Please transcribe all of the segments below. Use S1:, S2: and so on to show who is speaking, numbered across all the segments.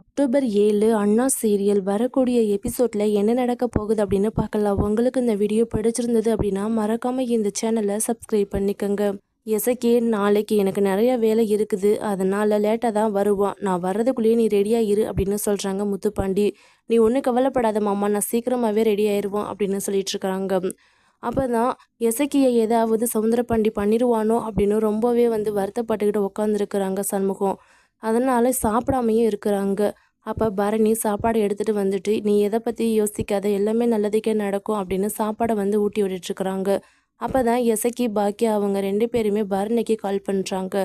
S1: October ஏழு அண்ணா serial வரக்கூடிய எபிசோடில் என்ன நடக்க போகுது அப்படின்னு பார்க்கலாம். உங்களுக்கு இந்த வீடியோ பிடிச்சிருந்தது அப்படின்னா மறக்காமல் இந்த சேனலை சப்ஸ்கிரைப் பண்ணிக்கோங்க. எசக்கே நாளைக்கு எனக்கு நிறைய வேலை இருக்குது. அதனால் லேட்டாக தான் வருவான் நான் வர்றதுக்குள்ளேயே நீ ரெடியாக இரு அப்படின்னு சொல்கிறாங்க முத்துப்பாண்டி. நீ ஒன்றும் கவலைப்படாத மாமா நான் சீக்கிரமாகவே ரெடி ஆயிடுவோம் அப்படின்னு சொல்லிட்டு அப்போ தான் எசக்கியை ஏதாவது சவுந்தரபாண்டி பண்ணிடுவானோ அப்படின்னு ரொம்பவே வந்து வருத்தப்பட்டுக்கிட்டு உட்காந்துருக்குறாங்க சண்முகம். அதனால் சாப்பிடாமையும் இருக்கிறாங்க. அப்போ பரணி சாப்பாடு எடுத்துகிட்டு வந்துட்டு நீ எதை பற்றி யோசிக்காத? எல்லாமே நல்லதுக்கே நடக்கும் அப்படின்னு சாப்பாடை வந்து ஊட்டி விட்டுட்டுருக்குறாங்க அப்போ தான் எசக்கி பாக்கி அவங்க ரெண்டு பேருமே பரணிக்கு கால் பண்ணுறாங்க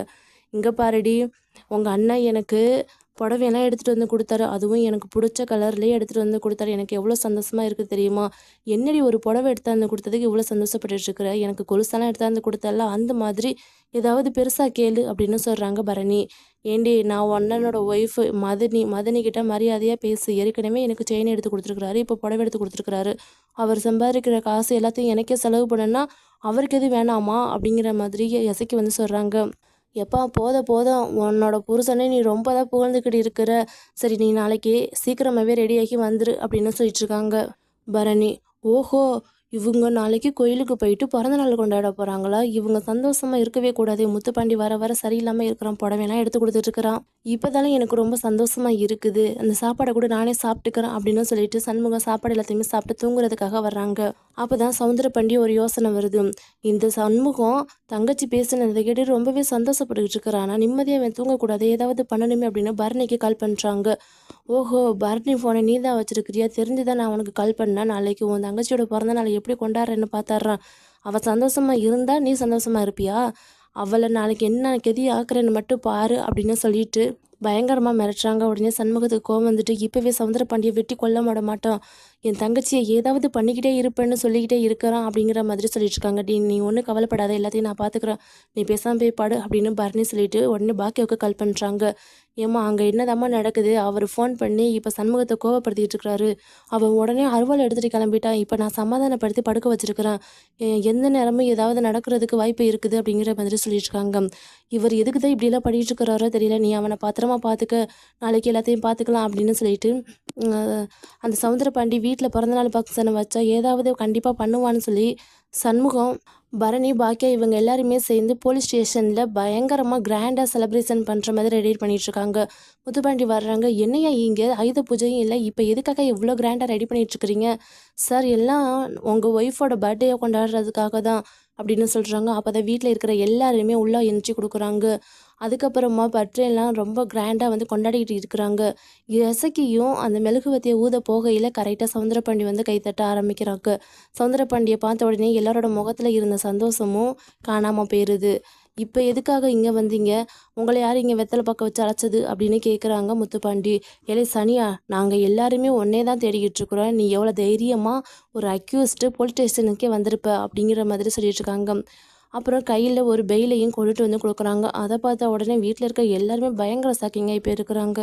S1: இங்கே பாருடி உங்கள் அண்ணன் எனக்கு புடவையெல்லாம் எடுத்துகிட்டு வந்து கொடுத்தாரு. அதுவும் எனக்கு பிடிச்ச கலர்லேயே எடுத்துகிட்டு வந்து கொடுத்தாரு. எனக்கு எவ்வளோ சந்தோஷமாக இருக்குது தெரியுமா? என்னடி ஒரு புடவை எடுத்தாந்து கொடுத்ததுக்கு இவ்வளோ சந்தோஷப்பட்டுருக்குற எனக்கு கொலுசெல்லாம் எடுத்தாந்து கொடுத்தல அந்த மாதிரி ஏதாவது பெருசாக கேளு அப்படின்னு சொல்கிறாங்க பரணி. ஏண்டி நான் அண்ணனோட ஒய்ஃபு மதனி மதனி கிட்ட மரியாதையாக பேசு. ஏற்கனவே எனக்கு செயின் எடுத்து கொடுத்துருக்குறாரு. இப்போ புடவை எடுத்து கொடுத்துருக்குறாரு. அவர் சம்பாதிக்கிற காசு எல்லாத்தையும் எனக்கே செலவு பண்ணுன்னா அவருக்கு எது வேணாமா? அப்படிங்கிற மாதிரி எசைக்கு வந்து சொல்கிறாங்க எப்பா போத போதும். உன்னோட புருஷனே நீ ரொம்ப தான் புகழ்ந்துக்கிட்டு இருக்கிற. சரி நீ நாளைக்கு சீக்கிரமாகவே ரெடியாகி வந்துரு அப்படின்னு சொல்லிட்டு இருக்காங்க பரணி. ஓஹோ இவங்க நாளைக்கு கோயிலுக்கு போயிட்டு பிறந்த நாள் கொண்டாட போகிறாங்களா இவங்க சந்தோஷமாக இருக்கவே கூடாது. முத்துப்பாண்டி வர வர சரியில்லாமல் இருக்கிறான். புடவைலாம் எடுத்து கொடுத்துட்டு இருக்கிறான் எனக்கு ரொம்ப சந்தோஷமாக இருக்குது. அந்த சாப்பாடை கூட நானே சாப்பிட்டுக்கிறேன் அப்படின்னு சொல்லிட்டு சண்முகம் சாப்பாடு எல்லாத்தையுமே சாப்பிட்டு தூங்குறதுக்காக வர்றாங்க. அப்போ தான் சவுந்தரபாண்டி ஒரு யோசனை வருது. இந்த சண்முகம் தங்கச்சி பேசுனதை கேட்டு ரொம்பவே சந்தோஷப்பட்டுக்கிட்டு இருக்கிறான். ஆனால் நிம்மதியாக அவன் தூங்கக்கூடாது. ஏதாவது பண்ணணுமே அப்படின்னு பரணிக்கு கால் பண்ணுறாங்க ஓஹோ பரணி ஃபோனை நீ தான் வச்சிருக்கிறியா? தெரிஞ்சு தான் நான் அவனுக்கு கால் பண்ணேன். நாளைக்கு உன் தங்கச்சியோட பிறந்த நாளை எப்படி கொண்டாடுறேன்னு பார்த்தாடுறான். அவள் சந்தோஷமாக இருந்தால் நீ சந்தோஷமாக இருப்பியா? அவளை நாளைக்கு என்ன கெதி ஆக்குறேன்னு மட்டும் பாரு அப்படின்னு சொல்லிட்டு பயங்கரமாக மிரட்டுறாங்க. உடனே சண்முகத்துக்கு கோவம் வந்துட்டு இப்போவே சவுந்தர பாண்டியை வெட்டி கொல்ல மாட மாட்டோம் என் தங்கச்சியை ஏதாவது பண்ணிக்கிட்டே இருப்பேன்னு சொல்லிக்கிட்டே இருக்கிறான் அப்படிங்கிற மாதிரி சொல்லிட்டு இருக்காங்க. டி நீ ஒன்றும் கவலைப்படாத. எல்லாத்தையும் நான் பார்த்துக்குறேன். நீ பேசாமல் போய் பாடு அப்படின்னு பரணி சொல்லிட்டு உடனே பாக்கியாவுக்கு கால் பண்ணுறாங்க ஏம்மா அங்கே என்னதாம்மா நடக்குது? அவர் ஃபோன் பண்ணி இப்போ சண்முகத்தை கோவப்படுத்திக்கிட்டு இருக்கிறாரு. அவன் உடனே அருவாள் எடுத்துகிட்டு கிளம்பிட்டான். இப்போ நான் சமாதானப்படுத்தி படுக்க வச்சிருக்கிறேன். எந்த நேரமும் ஏதாவது நடக்கிறதுக்கு வாய்ப்பு இருக்குது அப்படிங்கிற மாதிரி சொல்லியிருக்காங்க. இவர் எதுக்கு தான் இப்படிலாம் படிக்கிட்டு இருக்கிறாரோ தெரியல. நீ அவனை பத்திரமா பார்த்துக்க நாளைக்கு எல்லாத்தையும் பார்த்துக்கலாம் அப்படின்னு சொல்லிட்டு அந்த சவுந்தர பாண்டி வீட்டில் பிறந்தநாள் ஃபங்க்ஷனை வச்சா ஏதாவது கண்டிப்பாக பண்ணுவான்னு சொல்லி சண்முகம் பரணி பாக்கியா இவங்க எல்லாருமே சேர்ந்து போலீஸ் ஸ்டேஷனில் பயங்கரமாக கிராண்டாக செலிப்ரேஷன் பண்ணுற மாதிரி ரெடி பண்ணிகிட்ருக்காங்க முத்துப்பாண்டி வர்றாங்க என்னையா இங்கே? ஆயுத பூஜையும் இல்லை இப்போ எதுக்காக இவ்வளோ கிராண்டாக ரெடி பண்ணிகிட்ருக்குறீங்க சார் எல்லாம் உங்கள் ஒய்ஃபோட பர்த்டே கொண்டாடுறதுக்காக தான். அப்படின்னு சொல்கிறாங்க அப்போ தான் வீட்டில் இருக்கிற எல்லாருமே உள்ளே எந்திரிச்சு கொடுக்குறாங்க. அதுக்கப்புறமா பர்த்டேலாம் ரொம்ப கிராண்டாக வந்து கொண்டாடிக்கிட்டு இருக்கிறாங்க. இசக்கியும் அந்த மெழுகுவத்தியை ஊத போகையில் கரெக்டாக சவுந்தரபாண்டி வந்து கைத்தட்ட ஆரம்பிக்கிறாங்க. சவுந்தரபாண்டியை பார்த்த உடனே எல்லாரோட முகத்தில் இருந்த சந்தோஷமும் காணாமல் போயிடுது இப்போ எதுக்காக இங்கே வந்தீங்க? உங்களை யார் இங்கே வெத்தலை பக்கம் வச்சு அழைச்சது? அப்படின்னு கேட்குறாங்க முத்துப்பாண்டி. ஏலே சனியா நாங்கள் எல்லாருமே ஒன்றே தான் தேடிக்கிட்டு இருக்கிறோம். நீ எவ்வளோ தைரியமாக ஒரு அக்யூஸ்டு போலீஸ் ஸ்டேஷனுக்கே வந்திருப்ப அப்படிங்கிற மாதிரி சொல்லிட்டு இருக்காங்க அப்புறம் கையில் ஒரு பெயிலையும் கொண்டுட்டு வந்து கொடுக்குறாங்க. அதை பார்த்தா உடனே வீட்டில் இருக்க எல்லாருமே பயங்கர சாக்கிங்க இப்போ இருக்கிறாங்க